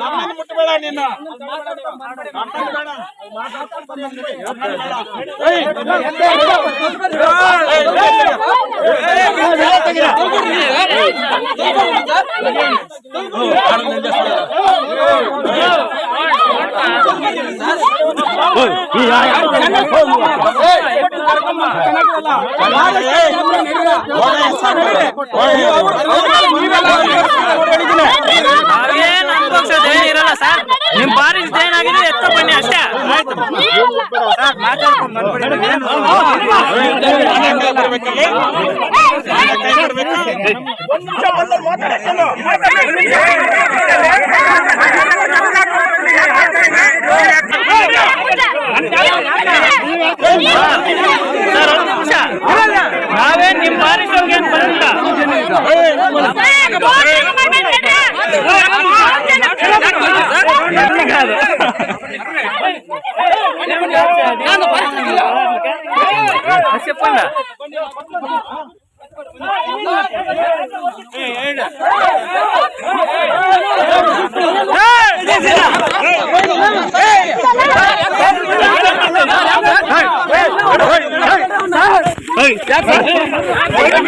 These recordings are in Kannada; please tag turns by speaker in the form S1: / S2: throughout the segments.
S1: ಯಾಕೆ? ಏಯ್, ನೋಡ್ರ. ಯಾಕೆ? ನಮ್ಮನ್ನ ಮುಟ್ಬೇಡ ನೀನು ನಮ್ಮನ್ನ ಬೇಡ. ನಮ್ಮನ್ನ ಬೇಡ. ಏಯ್, ಏಯ್, ತೆಗೀರ. ಏಯ್, ಹೋಗಿ ಸಾಕು. ಹೋಗಿ.
S2: ನಾವೇನ್ ಅನ್ಭವಿಸೋದು ಏನಿರಲ್ಲ ಸರ್ ನಿಮ್ ಬಾರಿ ಏನಾಗಿದೆ ಎತ್ತ ಬನ್ನಿ ಅಷ್ಟೇ ಆಯ್ತು ಸರ್ ಮಾತಾಡ್ಕೊಂಡು ಬಂದ್ಬಿಡಿ ಏನು?
S1: ನಾನೇ ಕೈ ಕೊಡ್ಬೇಕಲ್ಲಿ? ನಾನೇ ಕೈ ಕೊಡ್ಬೇಕಾ? ಒಂದ್ ನಿಮಿಷ ಬಂದು ಮಾತಾಡ್ಕೊಂಡು.
S2: ಸರ್ ಒಂದ್ ನಿಮಿಷ ನಾವೇನ್ ನಿಮ್ ಬಾರಿ ಏನ್ ಬಂದಿಲ್ಲ చెప్పండి Hey!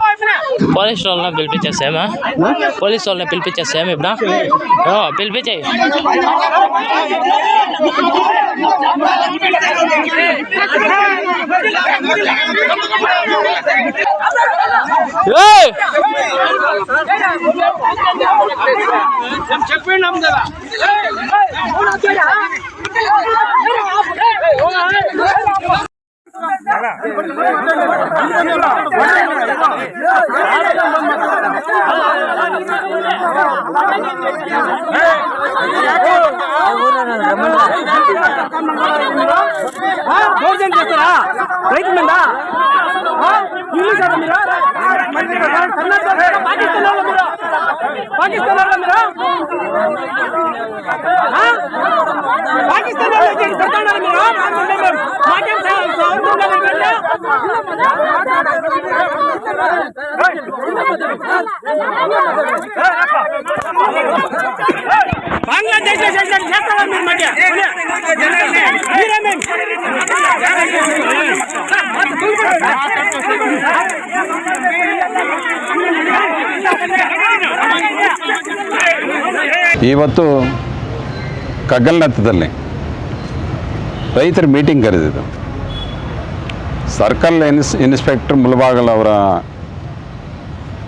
S2: వాళ్ళని పిలిపించేసేమా పోలీస్ వాళ్ళని పిలిపించేసేమా ఇప్పుడు ఓ, పిలిపించేయి ఏయ్!
S3: భోజనం చేస్తారా రైతు మీద ఇంగ్లీష్ అన్న మీరు కర్ణాటక పాకిస్తాన్ পাকিস্তানের ಬಂದ್ರ ಹಾ ಪಾಕಿಸ್ತಾನದಲ್ಲಿ ಸತ್ತಾಣರ ಮೀರ ಮಾತಾಡ್ತಾರೆ ಮಾತಾಡ್ತಾರೆ ಸಾವಿರದಲ್ಲಿ ಬಂದ ಬಾಂಗ್ಲಾದೇಶ ಶಾಸಕ ಶಾಸಕರ ಮೀರ ಮಧ್ಯ ಮೀರ ಮೇನ್ ಮಾತು ತುಳ್ಕೊಳ್ಳಿ
S4: ಇವತ್ತು ಕಗ್ಗಲ್ನತ್ತದಲ್ಲಿ ರೈತರ ಮೀಟಿಂಗ್ ಕರೆದಿದ್ದು. ಸರ್ಕಲ್ ಇನ್ಸ್, ಇನ್ಸ್ಪೆಕ್ಟರ್ ಮುಲ್ಬಾಗಲ್ ಅವರ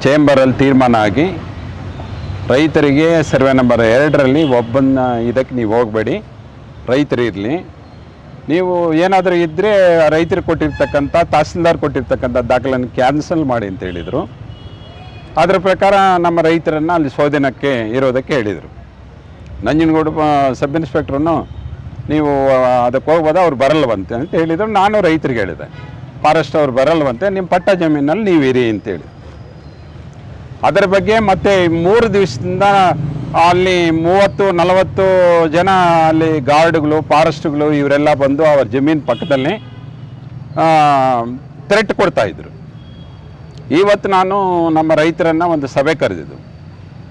S4: ಚೇಂಬರಲ್ಲಿ ತೀರ್ಮಾನ ಆಗಿ ರೈತರಿಗೆ ಸರ್ವೆ ನಂಬರ್ ಎರಡರಲ್ಲಿ ಒಬ್ಬನ ಇದಕ್ಕೆ ನೀವು ಹೋಗಬೇಡಿ ರೈತರಿರಲಿ ನೀವು ಏನಾದರೂ ಇದ್ದರೆ ರೈತರಿಗೆ ಕೊಟ್ಟಿರ್ತಕ್ಕಂಥ ತಹಸೀಲ್ದಾರ್ ಕೊಟ್ಟಿರ್ತಕ್ಕಂಥ ದಾಖಲನ್ನು ಕ್ಯಾನ್ಸಲ್ ಮಾಡಿ ಅಂತ ಹೇಳಿದರು. ಅದರ ಪ್ರಕಾರ ನಮ್ಮ ರೈತರನ್ನು ಅಲ್ಲಿ ಶೋಧನಕ್ಕೆ ಇರೋದಕ್ಕೆ ಹೇಳಿದರು. ನಂಜನಗೂಡು ಸಬ್ ಇನ್ಸ್ಪೆಕ್ಟ್ರನ್ನು ನೀವು ಅದಕ್ಕೆ ಹೋಗ್ಬೋದ, ಅವ್ರು ಬರಲ್ವಂತೆ ಅಂತ ಹೇಳಿದರು. ನಾನು ರೈತರಿಗೆ ಹೇಳಿದೆ, ಫಾರೆಸ್ಟ್ ಅವ್ರು ಬರಲ್ವಂತೆ, ನಿಮ್ಮ ಪಟ್ಟ ಜಮೀನಲ್ಲಿ ನೀವು ಇರಿ ಅಂತೇಳಿ. ಅದರ ಬಗ್ಗೆ ಮತ್ತೆ ಮೂರು ದಿವಸದಿಂದ ಅಲ್ಲಿ ಮೂವತ್ತು, ನಲವತ್ತು ಜನ ಅಲ್ಲಿ ಗಾರ್ಡ್ಗಳು, ಫಾರೆಸ್ಟ್ಗಳು, ಇವರೆಲ್ಲ ಬಂದು ಅವ್ರ ಜಮೀನು ಪಕ್ಕದಲ್ಲಿ ಥ್ರೆಟ್ ಕೊಡ್ತಾಯಿದ್ರು ಇವತ್ತು ನಾನು ನಮ್ಮ ರೈತರನ್ನು ಒಂದು ಸಭೆ ಕರೆದಿದ್ದು.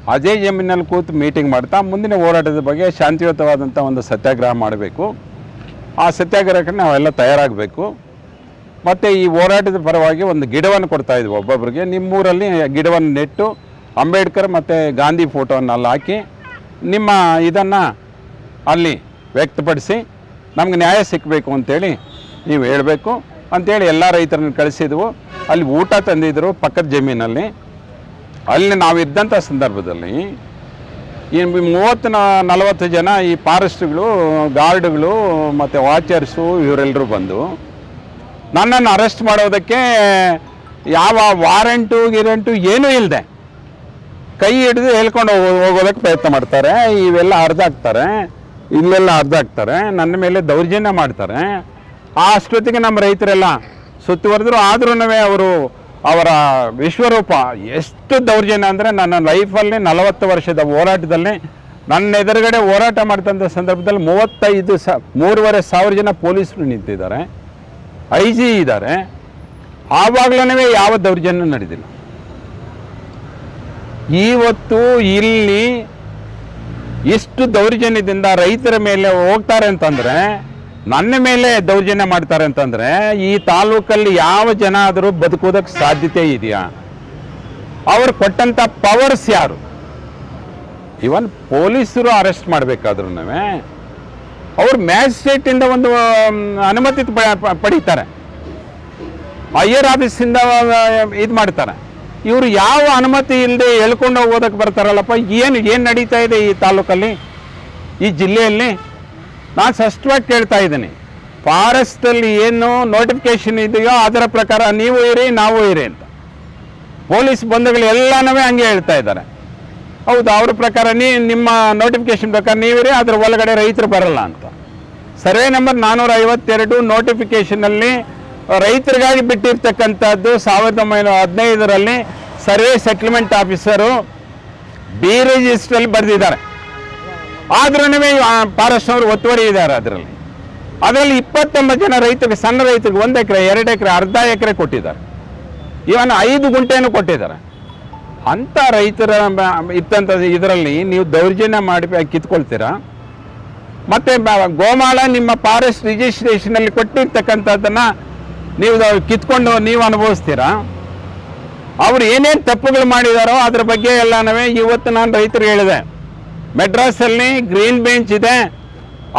S4: ಅದೇ ಜಮೀನಲ್ಲಿ ಕೂತು ಮೀಟಿಂಗ್ ಮಾಡ್ತಾ ಮುಂದಿನ ಹೋರಾಟದ ಬಗ್ಗೆ ಶಾಂತಿಯುತವಾದಂಥ ಒಂದು ಸತ್ಯಾಗ್ರಹ ಮಾಡಬೇಕು. ಆ ಸತ್ಯಾಗ್ರಹಕ್ಕೆ ನಾವೆಲ್ಲ ತಯಾರಾಗಬೇಕು. ಮತ್ತು ಈ ಹೋರಾಟದ ಪರವಾಗಿ ಒಂದು ಗಿಡವನ್ನು ಕೊಡ್ತಾ ಇದ್ವಿ ಒಬ್ಬೊಬ್ಬರಿಗೆ ನಿಮ್ಮೂರಲ್ಲಿ ಗಿಡವನ್ನು ನೆಟ್ಟು ಅಂಬೇಡ್ಕರ್ ಮತ್ತು ಗಾಂಧಿ ಫೋಟೋವನ್ನು ಅಲ್ಲಿ ಹಾಕಿ ನಿಮ್ಮ ಇದನ್ನು ಅಲ್ಲಿ ವ್ಯಕ್ತಪಡಿಸಿ ನಮ್ಗೆ ನ್ಯಾಯ ಸಿಕ್ಕಬೇಕು ಅಂತೇಳಿ ನೀವು ಹೇಳಬೇಕು. ಅಂತೇಳಿ ಎಲ್ಲ ರೈತರನ್ನು ಕಳಿಸಿದ್ವು. ಅಲ್ಲಿ ಊಟ ತಂದಿದ್ದರು ಪಕ್ಕದ ಜಮೀನಲ್ಲಿ. ಅಲ್ಲಿ ನಾವಿದ್ದಂಥ ಸಂದರ್ಭದಲ್ಲಿ ಈ ಮೂವತ್ತು ನಲವತ್ತು ಜನ ಈ ಫಾರೆಸ್ಟ್ಗಳು, ಗಾರ್ಡ್ಗಳು ಮತ್ತು ವಾಚರ್ಸು ಇವರೆಲ್ಲರೂ ಬಂದು ನನ್ನನ್ನು ಅರೆಸ್ಟ್ ಮಾಡೋದಕ್ಕೆ ಯಾವ ವಾರಂಟು, ಗಿರಂಟು ಏನೂ ಇಲ್ಲದೆ ಕೈ ಹಿಡಿದು ಹೇಳ್ಕೊಂಡು ಹೋಗೋ, ಹೋಗೋದಕ್ಕೆ ಪ್ರಯತ್ನ ಮಾಡ್ತಾರೆ. ಇವೆಲ್ಲ ಅರ್ಧ ಹಾಕ್ತಾರೆ ಇಲ್ಲೆಲ್ಲ ಅರ್ಧ ಹಾಕ್ತಾರೆ ನನ್ನ ಮೇಲೆ ದೌರ್ಜನ್ಯ ಮಾಡ್ತಾರೆ. ಆ ಅಷ್ಟೊತ್ತಿಗೆ ನಮ್ಮ ರೈತರೆಲ್ಲ ಸುತ್ತುವರೆದ್ರು ಆದ್ರೂ ಅವರು ಅವರ ವಿಶ್ವರೂಪ ಎಷ್ಟು ದೌರ್ಜನ್ಯ ಅಂದರೆ ನನ್ನ ಲೈಫಲ್ಲಿ ನಲವತ್ತು ವರ್ಷದ ಹೋರಾಟದಲ್ಲಿ ನನ್ನ ಎದುರುಗಡೆ ಹೋರಾಟ ಮಾಡ್ತಂಥ ಸಂದರ್ಭದಲ್ಲಿ ಮೂವತ್ತೈದು ಸ, ಮೂರುವರೆ ಸಾವಿರ ಜನ ಪೊಲೀಸರು ನಿಂತಿದ್ದಾರೆ ಐ ಜಿ ಇದ್ದಾರೆ. ಆವಾಗಲೂ ಯಾವ ದೌರ್ಜನ್ಯ ನಡೆದಿಲ್ಲ. ಇವತ್ತು ಇಲ್ಲಿ ಎಷ್ಟು ದೌರ್ಜನ್ಯದಿಂದ ರೈತರ ಮೇಲೆ ಹೋಗ್ತಾರೆ ಅಂತಂದ್ರೆ ನನ್ನ ಮೇಲೆ ದೌರ್ಜನ್ಯ ಮಾಡ್ತಾರೆ ಅಂತಂದ್ರೆ ಈ ತಾಲೂಕಲ್ಲಿ ಯಾವ ಜನ ಆದರೂ ಬದುಕೋದಕ್ಕೆ ಸಾಧ್ಯತೆ ಇದೆಯಾ? ಅವರು ಕೊಟ್ಟಂತ ಪವರ್ಸ್ ಯಾರು? ಇವನ್ ಪೊಲೀಸರು ಅರೆಸ್ಟ್ ಮಾಡಬೇಕಾದ್ರೂ ಅವ್ರು ಮ್ಯಾಜಿಸ್ಟ್ರೇಟಿಂದ ಒಂದು ಅನುಮತಿ ಪಡೀತಾರೆ. ಹೈಯರ್ ಆಫೀಸಿಂದ ಇದು ಮಾಡ್ತಾರೆ. ಇವರು ಯಾವ ಅನುಮತಿ ಇಲ್ಲದೆ ಹೇಳ್ಕೊಂಡು ಹೋಗೋದಕ್ಕೆ ಬರ್ತಾರಲ್ಲಪ್ಪ? ಏನು ಏನು ನಡೀತಾ ಇದೆ ಈ ತಾಲೂಕಲ್ಲಿ? ಈ ಜಿಲ್ಲೆಯಲ್ಲಿ? ನಾನು ಸ್ಪಷ್ಟವಾಗಿ ಕೇಳ್ತಾ ಇದ್ದೀನಿ. ಫಾರೆಸ್ಟಲ್ಲಿ ಏನು ನೋಟಿಫಿಕೇಶನ್ ಇದೆಯೋ ಅದರ ಪ್ರಕಾರ ನೀವು ಇರಿ, ನಾವು ಇರಿ ಅಂತ. ಪೊಲೀಸ್ ಬಂಧುಗಳು ಎಲ್ಲನೂ ಹಂಗೆ ಹೇಳ್ತಾ ಇದ್ದಾರೆ. ಹೌದು, ಅವ್ರ ಪ್ರಕಾರ ನೀ, ನಿಮ್ಮ ನೋಟಿಫಿಕೇಶನ್ ಪ್ರಕಾರ ನೀವಿರಿ ಅದ್ರ ಒಳಗಡೆ ರೈತರು ಬರಲ್ಲ ಅಂತ. ಸರ್ವೆ ನಂಬರ್ ನಾನ್ನೂರ ಐವತ್ತೆರಡು ನೋಟಿಫಿಕೇಶನಲ್ಲಿ ರೈತರಿಗಾಗಿ ಬಿಟ್ಟಿರ್ತಕ್ಕಂಥದ್ದು ಸಾವಿರದ ಒಂಬೈನೂರ ಹದಿನೈದರಲ್ಲಿ ಸರ್ವೆ ಸೆಟ್ಲ್ಮೆಂಟ್ ಆಫೀಸರು ಬಿ ರಿಜಿಸ್ಟ್ರಲ್ಲಿ ಬರೆದಿದ್ದಾರೆ. ಆದ್ರೂ ಫಾರೆಸ್ಟ್ ಅವರು ಒತ್ತುವರಿ ಇದ್ದಾರೆ ಅದರಲ್ಲಿ. ಅದರಲ್ಲಿ ಇಪ್ಪತ್ತೊಂಬತ್ತು ಜನ ರೈತರಿಗೆ, ಸಣ್ಣ ರೈತರಿಗೆ ಒಂದು ಎಕರೆ, ಎರಡು ಎಕರೆ, ಅರ್ಧ ಎಕರೆ ಕೊಟ್ಟಿದ್ದಾರೆ. ಇವನ್ ಐದು ಗುಂಟೆಯನ್ನು ಕೊಟ್ಟಿದ್ದಾರೆ. ಅಂಥ ರೈತರ ಇತ್ತಂಥ ಇದರಲ್ಲಿ ನೀವು ದೌರ್ಜನ್ಯ ಮಾಡಿ ಕಿತ್ಕೊಳ್ತೀರಾ? ಮತ್ತೆ ಗೋಮಾಳ ನಿಮ್ಮ ಫಾರೆಸ್ಟ್ ರಿಜಿಸ್ಟ್ರೇಷನಲ್ಲಿ ಕೊಟ್ಟಿರ್ತಕ್ಕಂಥದ್ದನ್ನು ನೀವು ಕಿತ್ಕೊಂಡು ನೀವು ಅನುಭವಿಸ್ತೀರಾ? ಅವ್ರು ಏನೇನು ತಪ್ಪುಗಳು ಮಾಡಿದಾರೋ ಅದ್ರ ಬಗ್ಗೆ ಎಲ್ಲನೂ ಇವತ್ತು ನಾನು ರೈತರು ಹೇಳಿದೆ. ಮೆಡ್ರಾಸಲ್ಲಿ ಗ್ರೀನ್ ಬೆಂಚ್ ಇದೆ.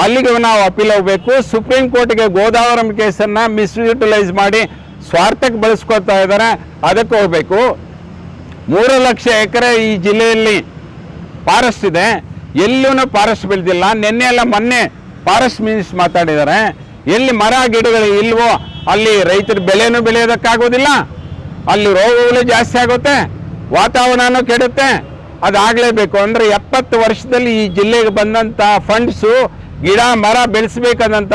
S4: ಅಲ್ಲಿಗೆ ನಾವು ಅಪೀಲ್ ಹೋಗಬೇಕು ಸುಪ್ರೀಂ ಕೋರ್ಟ್ಗೆ ಗೋದಾವರಂ ಕೇಸನ್ನು ಮಿಸ್ಯೂಟಿಲೈಸ್ ಮಾಡಿ ಸ್ವಾರ್ಥಕ್ಕೆ ಬಳಸ್ಕೊಳ್ತಾ ಇದ್ದಾರೆ. ಅದಕ್ಕೆ ಹೋಗಬೇಕು. ಮೂರು ಲಕ್ಷ ಎಕರೆ ಈ ಜಿಲ್ಲೆಯಲ್ಲಿ ಫಾರೆಸ್ಟ್ ಇದೆ. ಎಲ್ಲೂ ಫಾರೆಸ್ಟ್ ಬೆಳೆದಿಲ್ಲ. ನಿನ್ನೆ ಎಲ್ಲ ಮೊನ್ನೆ ಫಾರೆಸ್ಟ್ ಮಿನಿಸ್ಟರ್ ಮಾತಾಡಿದ್ದಾರೆ. ಎಲ್ಲಿ ಮರ ಗಿಡಗಳು ಇಲ್ವೋ ಅಲ್ಲಿ ರೈತರ ಬೆಳೆನೂ ಬೆಳೆಯೋದಕ್ಕಾಗೋದಿಲ್ಲ. ಅಲ್ಲಿ ರೋಗಗಳು ಜಾಸ್ತಿ ಆಗುತ್ತೆ. ವಾತಾವರಣನೂ ಕೆಡುತ್ತೆ. ಅದಾಗಲೇಬೇಕು. ಅಂದರೆ ಎಪ್ಪತ್ತು ವರ್ಷದಲ್ಲಿ ಈ ಜಿಲ್ಲೆಗೆ ಬಂದಂಥ ಫಂಡ್ಸು ಗಿಡ, ಮರ ಬೆಳೆಸಬೇಕಾದಂತ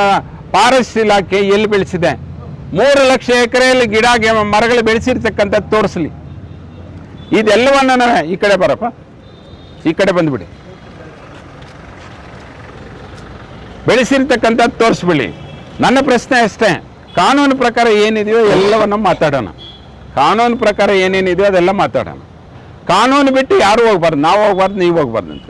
S4: ಫಾರೆಸ್ಟ್ ಇಲಾಖೆ ಎಲ್ಲಿ ಬೆಳೆಸಿದೆ? ಮೂರು ಲಕ್ಷ ಎಕರೆಯಲ್ಲಿ ಗಿಡ ಮರಗಳು ಬೆಳೆಸಿರ್ತಕ್ಕಂಥದ್ದು ತೋರಿಸಲಿ. ಇದೆಲ್ಲವನ್ನ ಈ ಕಡೆ ಬರಪ್ಪ. ಈ ಕಡೆ ಬಂದ್ಬಿಡಿ. ಬೆಳೆಸಿರ್ತಕ್ಕಂಥದ್ದು ತೋರಿಸ್ಬಿಡಿ. ನನ್ನ ಪ್ರಶ್ನೆ ಅಷ್ಟೇ, ಕಾನೂನು ಪ್ರಕಾರ ಏನಿದೆಯೋ ಎಲ್ಲವನ್ನ ಮಾತಾಡೋಣ. ಕಾನೂನು ಪ್ರಕಾರ ಏನೇನಿದೆಯೋ ಅದೆಲ್ಲ ಮಾತಾಡೋಣ. ಕಾನೂನು ಬಿಟ್ಟು ಯಾರು ಹೋಗ್ಬಾರ್ದು? ನಾವು ಹೋಗ್ಬಾರ್ದು, ನೀವು ಹೋಗ್ಬಾರ್ದು ಅಂತ.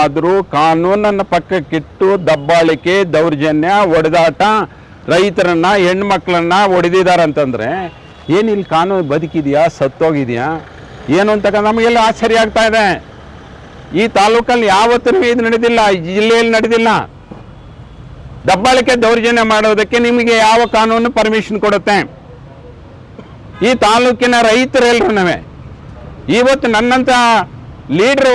S4: ಆದರೂ ಕಾನೂನನ್ನು ಪಕ್ಕಕ್ಕಿಟ್ಟು ದಬ್ಬಾಳಿಕೆ, ದೌರ್ಜನ್ಯ, ಒಡೆದಾಟ, ರೈತರನ್ನ, ಹೆಣ್ಮಕ್ಳನ್ನ ಒಡೆದಿದ್ದಾರೆ ಅಂತಂದರೆ ಏನು ಇಲ್ಲಿ ಕಾನೂನು ಬದುಕಿದೆಯಾ, ಸತ್ತೋಗಿದೆಯಾ? ಏನು ಅಂತಕ್ಕ ನಮಗೆಲ್ಲ ಆಶ್ಚರ್ಯ ಆಗ್ತಾ ಇದೆ. ಈ ತಾಲೂಕಲ್ಲಿ ಯಾವತ್ತೂ ಇದು ನಡೆದಿಲ್ಲ ಜಿಲ್ಲೆಯಲ್ಲಿ ನಡೆದಿಲ್ಲ. ದಬ್ಬಾಳಿಕೆ, ದೌರ್ಜನ್ಯ ಮಾಡೋದಕ್ಕೆ ನಿಮಗೆ ಯಾವ ಕಾನೂನು ಪರ್ಮಿಷನ್ ಕೊಡುತ್ತೆ? ಈ ತಾಲೂಕಿನ ರೈತರೆಲ್ಲರೂ ಇವತ್ತು ನನ್ನಂತ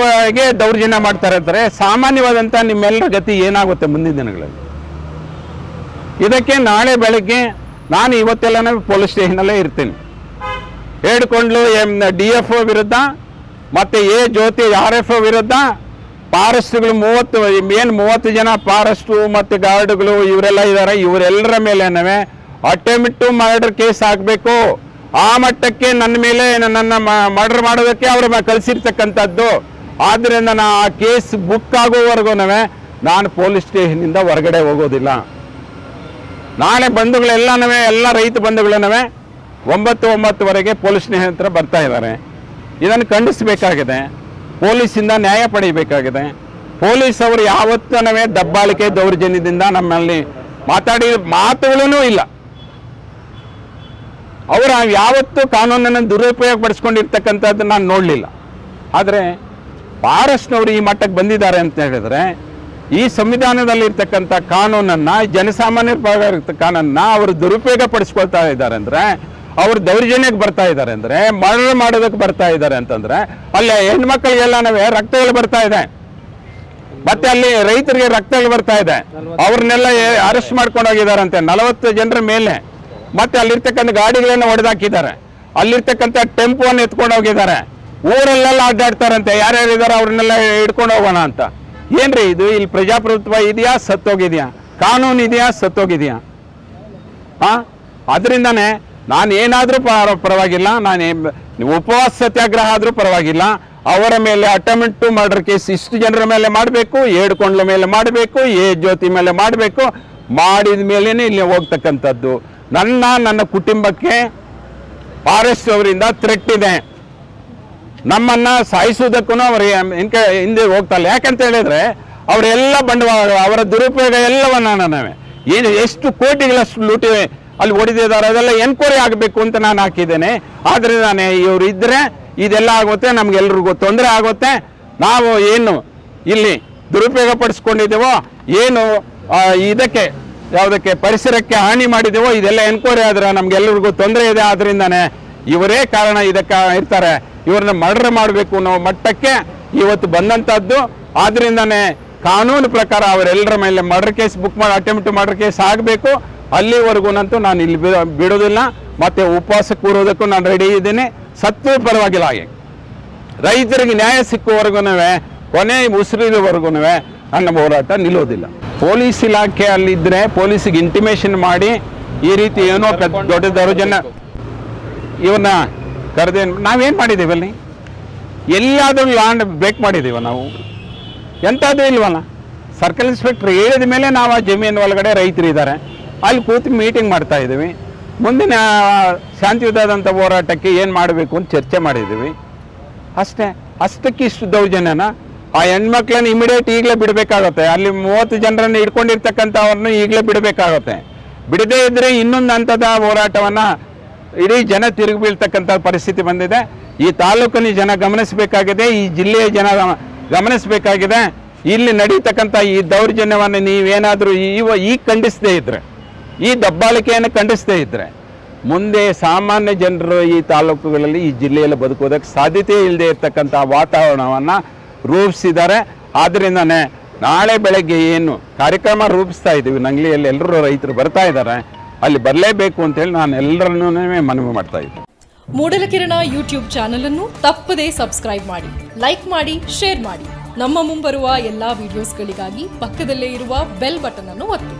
S4: ಒಳಗೆ ದೌರ್ಜನ್ಯ ಮಾಡ್ತಾರೆ ಅಂತಾರೆ ಸಾಮಾನ್ಯವಾದಂಥ ನಿಮ್ಮೆಲ್ಲರ ಗತಿ ಏನಾಗುತ್ತೆ ಮುಂದಿನ ದಿನಗಳಲ್ಲಿ? ಇದಕ್ಕೆ ನಾಳೆ ಬೆಳಗ್ಗೆ ನಾನು ಇವತ್ತೆಲ್ಲನೂ ಪೊಲೀಸ್ ಸ್ಟೇಷನಲ್ಲೇ ಇರ್ತೀನಿ. ಹೇಳ್ಕೊಂಡ್ಲು ಎಂ ಡಿ ಎಫ್ ಒ ವಿರುದ್ಧ, ಮತ್ತೆ A Jyothi, R F O ವಿರುದ್ಧ, ಫಾರೆಸ್ಟ್ಗಳು ಮೂವತ್ತು ಏನು ಮೂವತ್ತು ಜನ ಪಾರಸ್ಟು ಮತ್ತು ಗಾರ್ಡ್ಗಳು ಇವರೆಲ್ಲ ಇದ್ದಾರೆ ಇವರೆಲ್ಲರ ಮೇಲೇನವೇ. ಅಟೆಂಪ್ಟ್ ಮರ್ಡರ್ ಕೇಸ್ ಹಾಕಬೇಕು ಆ ಮಟ್ಟಕ್ಕೆ ನನ್ನ ಮೇಲೆ ನನ್ನನ್ನು ಮರ್ಡರ್ ಮಾಡೋದಕ್ಕೆ ಅವರು ಕಳಿಸಿರ್ತಕ್ಕಂಥದ್ದು. ಆದ್ದರಿಂದ ನಾ ಆ ಕೇಸ್ ಬುಕ್ ಆಗೋವರೆಗೂ ನಾನು ಪೊಲೀಸ್ ಸ್ಟೇಷನಿಂದ ಹೊರಗಡೆ ಹೋಗೋದಿಲ್ಲ. ನಾಳೆ ಬಂಧುಗಳೆಲ್ಲನೂ ಎಲ್ಲ ರೈತ ಬಂಧುಗಳನ್ನವೇ ಒಂಬತ್ತು ಒಂಬತ್ತುವರೆಗೆ ಪೊಲೀಸ್ ಸ್ಟೇಷನ್ ಹತ್ರ ಬರ್ತಾ ಇದ್ದಾರೆ. ಇದನ್ನು ಖಂಡಿಸಬೇಕಾಗಿದೆ. ಪೊಲೀಸಿಂದ ನ್ಯಾಯ ಪಡೆಯಬೇಕಾಗಿದೆ. ಪೊಲೀಸ್ ಅವರು ಯಾವತ್ತೂ ದಬ್ಬಾಳಿಕೆ ದೌರ್ಜನ್ಯದಿಂದ ನಮ್ಮಲ್ಲಿ ಮಾತಾಡಿ ಮಾತುಗಳೂ ಇಲ್ಲ. ಅವರು ಯಾವತ್ತೂ ಕಾನೂನನ್ನು ದುರುಪಯೋಗ ಪಡಿಸ್ಕೊಂಡಿರ್ತಕ್ಕಂಥದ್ದು ನಾನು ನೋಡಲಿಲ್ಲ. ಆದರೆ ಭಾರಷ್ಟುನವರು ಈ ಮಟ್ಟಕ್ಕೆ ಬಂದಿದ್ದಾರೆ ಅಂತ ಹೇಳಿದ್ರೆ, ಈ ಸಂವಿಧಾನದಲ್ಲಿರ್ತಕ್ಕಂಥ ಕಾನೂನನ್ನು, ಜನಸಾಮಾನ್ಯರ ಕಾನೂನನ್ನು ಅವರು ದುರುಪಯೋಗ ಪಡಿಸ್ಕೊಳ್ತಾ ಇದ್ದಾರೆ ಅಂದರೆ, ಅವರು ದೌರ್ಜನ್ಯಕ್ಕೆ ಬರ್ತಾ ಇದ್ದಾರೆ ಅಂದರೆ, ಮರ್ಡರ್ ಮಾಡೋದಕ್ಕೆ ಬರ್ತಾ ಇದ್ದಾರೆ ಅಂತಂದರೆ, ಅಲ್ಲಿ ಹೆಣ್ಮಕ್ಳಿಗೆಲ್ಲ ನಾವೇ ರಕ್ತಗಳು ಬರ್ತಾ ಇದೆ. ಮತ್ತೆ ಅಲ್ಲಿ ರೈತರಿಗೆ ರಕ್ತಗಳು ಬರ್ತಾ ಇದೆ. ಅವ್ರನ್ನೆಲ್ಲ ಅರೆಸ್ಟ್ ಮಾಡ್ಕೊಂಡು ನಲವತ್ತು ಜನರ ಮೇಲೆ. ಮತ್ತೆ ಅಲ್ಲಿರ್ತಕ್ಕಂಥ ಗಾಡಿಗಳನ್ನ ಹೊಡೆದಾಕಿದ್ದಾರೆ. ಅಲ್ಲಿರ್ತಕ್ಕಂಥ ಟೆಂಪೋವನ್ನು ಎತ್ಕೊಂಡು ಹೋಗಿದ್ದಾರೆ. ಊರಲ್ಲೆಲ್ಲ ಅಡ್ಡಾಡ್ತಾರಂತೆ. ಯಾರ್ಯಾರು ಇದಾರೆ ಅವ್ರನ್ನೆಲ್ಲ ಹಿಡ್ಕೊಂಡು ಹೋಗೋಣ ಅಂತ. ಏನ್ರಿ ಇದು? ಇಲ್ಲಿ ಪ್ರಜಾಪ್ರಭುತ್ವ ಇದೆಯಾ? ಸತ್ತೋಗಿದೆಯಾ? ಕಾನೂನು ಇದೆಯಾ? ಸತ್ತೋಗಿದೆಯಾ? ಆ? ಅದರಿಂದನೇ ನಾನು ಏನಾದರೂ ಪರವಾಗಿಲ್ಲ. ನಾನು ಉಪವಾಸ ಸತ್ಯಾಗ್ರಹ ಆದರೂ ಪರವಾಗಿಲ್ಲ. ಅವರ ಮೇಲೆ ಅಟೆಂಪ್ಟ್ ಟು ಮರ್ಡರ್ ಕೇಸ್ ಇಷ್ಟು ಜನರ ಮೇಲೆ ಮಾಡಬೇಕು ಏಡ್ಕೊಂಡ್ಲ ಮೇಲೆ ಮಾಡಬೇಕು ಏ ಜ್ಯೋತಿ ಮೇಲೆ ಮಾಡಬೇಕು. ಮಾಡಿದ ಮೇಲೇ ಇಲ್ಲಿ ಹೋಗ್ತಕ್ಕಂಥದ್ದು. ನನ್ನ ನನ್ನ ಕುಟುಂಬಕ್ಕೆ ಫಾರೆಸ್ಟ್ ಅವರಿಂದ ಥ್ರೆಟ್ ಇದೆ. ನಮ್ಮನ್ನ ಸಾಯಿಸುವುದಕ್ಕೂ ಅವರು ಹಿಂದೆ ಹಿಂದೆ ಹೋಗ್ತಲ್ಲ ಯಾಕಂತ ಹೇಳಿದ್ರೆ, ಅವರೆಲ್ಲ ಬಂಡವಾಳ, ಅವರ ದುರುಪಯೋಗ ಎಲ್ಲವನ್ನ ನಾವೇ ಏನು, ಎಷ್ಟು ಕೋಟಿಗಳಷ್ಟು ಲೂಟಿ ಅಲ್ಲಿ ಹೊಡೆದಿದ್ದಾರೆ ಅದೆಲ್ಲ ಎನ್ಕ್ವೈರಿ ಆಗಬೇಕು ಅಂತ ನಾನು ಹಾಕಿದ್ದೇನೆ. ಆದರೆ ನಾನು ಇವರು ಇದ್ದರೆ ಇದೆಲ್ಲ ಆಗುತ್ತೆ, ನಮ್ಗೆಲ್ರಿಗೂ ತೊಂದರೆ ಆಗುತ್ತೆ. ನಾವು ಏನು ಇಲ್ಲಿ ದುರುಪಯೋಗ ಪಡಿಸ್ಕೊಂಡಿದ್ದೇವೋ, ಏನು ಇದಕ್ಕೆ ಯಾವುದಕ್ಕೆ ಪರಿಸರಕ್ಕೆ ಹಾನಿ ಮಾಡಿದೆವೋ ಇದೆಲ್ಲ ಎನ್ಕ್ವೈರಿ ಆದ್ರೆ ನಮಗೆಲ್ಲರಿಗೂ ತೊಂದರೆ ಇದೆ ಆದ್ರಿಂದಾನೆ ಇವರೇ ಕಾರಣ ಇದಕ್ಕೆ ಇರ್ತಾರೆ. ಇವ್ರನ್ನ ಮರ್ಡರ್ ಮಾಡಬೇಕು ಅನ್ನೋ ಮಟ್ಟಕ್ಕೆ ಇವತ್ತು ಬಂದಂಥದ್ದು ಆದ್ರಿಂದಾನೆ ಕಾನೂನು ಪ್ರಕಾರ ಅವರೆಲ್ಲರ ಮೇಲೆ ಮರ್ಡರ್ ಕೇಸ್ ಬುಕ್ ಮಾಡಿ ಅಟೆಂಪ್ಟ್ ಮರ್ಡರ್ ಕೇಸ್ ಆಗಬೇಕು. ಅಲ್ಲಿವರೆಗೂನಂತೂ ನಾನು ಇಲ್ಲಿ ಬಿಡೋದಿಲ್ಲ. ಮತ್ತೆ ಉಪವಾಸ ಕೂರೋದಕ್ಕೂ ನಾನು ರೆಡಿ ಇದ್ದೀನಿ. ಸತ್ವ ಪರವಾಗಿಲ್ಲ ಹಾಗೆ. ರೈತರಿಗೆ ನ್ಯಾಯ ಸಿಕ್ಕುವರೆಗೂ ಕೊನೆ ಉಸಿರಿರುವವರೆಗೂ ನನ್ನ ಹೋರಾಟ ನಿಲ್ಲೋದಿಲ್ಲ. ಪೊಲೀಸ್ ಇಲಾಖೆ ಅಲ್ಲಿದ್ದರೆ ಪೊಲೀಸಿಗೆ ಇಂಟಿಮೇಷನ್ ಮಾಡಿ ಈ ರೀತಿ ಏನೋ ದೊಡ್ಡ ದೌರ್ಜನ್ಯ. ಇವನ್ನ ಕರೆದೇನು ನಾವೇನು ಮಾಡಿದ್ದೀವಿ ಅಲ್ಲಿ? ಎಲ್ಲಾದರೂ ಲ್ಯಾಂಡ್ ಬ್ರೇಕ್ ಮಾಡಿದ್ದೀವ ನಾವು? ಎಂಥದ್ದು ಇಲ್ವಲ್ಲ? ಸರ್ಕಲ್ ಇನ್ಸ್ಪೆಕ್ಟರ್ ಹೇಳಿದ ಮೇಲೆ ನಾವು ಆ ಜಮೀನು ಒಳಗಡೆ ರೈತರು ಇದ್ದಾರೆ ಅಲ್ಲಿ ಕೂತು ಮೀಟಿಂಗ್ ಮಾಡ್ತಾ ಇದ್ದೀವಿ. ಮುಂದಿನ ಶಾಂತಿಯುತವಾದಂಥ ಹೋರಾಟಕ್ಕೆ ಏನು ಮಾಡಬೇಕು ಅಂತ ಚರ್ಚೆ ಮಾಡಿದ್ದೀವಿ. ಅಷ್ಟೇ. ಅಷ್ಟಕ್ಕೆ ಇಷ್ಟು ದೌರ್ಜನ್ಯನ ಆ ಹೆಣ್ಮಕ್ಳನ್ನ ಇಮಿಡಿಯೇಟ್ ಈಗಲೇ ಬಿಡಬೇಕಾಗುತ್ತೆ. ಅಲ್ಲಿ ಮೂವತ್ತು ಜನರನ್ನು ಇಟ್ಕೊಂಡಿರ್ತಕ್ಕಂಥವ್ರನ್ನ ಈಗಲೇ ಬಿಡಬೇಕಾಗುತ್ತೆ. ಬಿಡದೇ ಇದ್ದರೆ ಇನ್ನೊಂದು ಹಂತದ ಹೋರಾಟವನ್ನು ಇಡೀ ಜನ ತಿರುಗಿ ಬೀಳ್ತಕ್ಕಂಥ ಪರಿಸ್ಥಿತಿ ಬಂದಿದೆ. ಈ ತಾಲೂಕಿನ ಜನ ಗಮನಿಸಬೇಕಾಗಿದೆ, ಈ ಜಿಲ್ಲೆಯ ಜನ ಗಮ- ಗಮನಿಸಬೇಕಾಗಿದೆ. ಇಲ್ಲಿ ನಡೀತಕ್ಕಂಥ ಈ ದೌರ್ಜನ್ಯವನ್ನು ನೀವೇನಾದರೂ ಇವ ಈಗ ಖಂಡಿಸದೇ ಇದ್ದರೆ ಈ ದಬ್ಬಾಳಿಕೆಯನ್ನು ಖಂಡಿಸದೇ ಇದ್ದರೆ ಮುಂದೆ ಸಾಮಾನ್ಯ ಜನರು ಈ ತಾಲೂಕುಗಳಲ್ಲಿ, ಈ ಜಿಲ್ಲೆಯಲ್ಲಿ ಬದುಕೋದಕ್ಕೆ ಸಾಧ್ಯತೆ ಇಲ್ಲದೆ ಇರತಕ್ಕಂಥ ವಾತಾವರಣವನ್ನು ರೂಪಿಸಿದ್ದಾರೆ. ಆದ್ದರಿಂದನೇ ನಾಳೆ ಬೆಳಗ್ಗೆ ಏನು ಕಾರ್ಯಕ್ರಮ ರೂಪಿಸ್ತಾ ಇದ್ದೀವಿ. ನಂಗ್ಲಿಯಲ್ಲಿ ಎಲ್ಲರೂ ರೈತರು ಬರ್ತಾ ಇದ್ದಾರೆ. ಅಲ್ಲಿ ಬರಲೇಬೇಕು ಅಂತೇಳಿ ನಾನು ಎಲ್ಲರನ್ನೂ ಮನವಿ ಮಾಡ್ತಾ ಇದ್ದೀನಿ.
S5: ಮೂಡಲಕಿರಣ ಯೂಟ್ಯೂಬ್ ಚಾನಲ್ ಅನ್ನು ತಪ್ಪದೇ ಸಬ್ಸ್ಕ್ರೈಬ್ ಮಾಡಿ, ಲೈಕ್ ಮಾಡಿ, ಶೇರ್ ಮಾಡಿ. ನಮ್ಮ ಮುಂಬರುವ ಎಲ್ಲಾ ವಿಡಿಯೋಸ್ಗಳಿಗಾಗಿ ಪಕ್ಕದಲ್ಲೇ ಇರುವ ಬೆಲ್ ಬಟನ್ ಅನ್ನು ಒತ್ತಿ.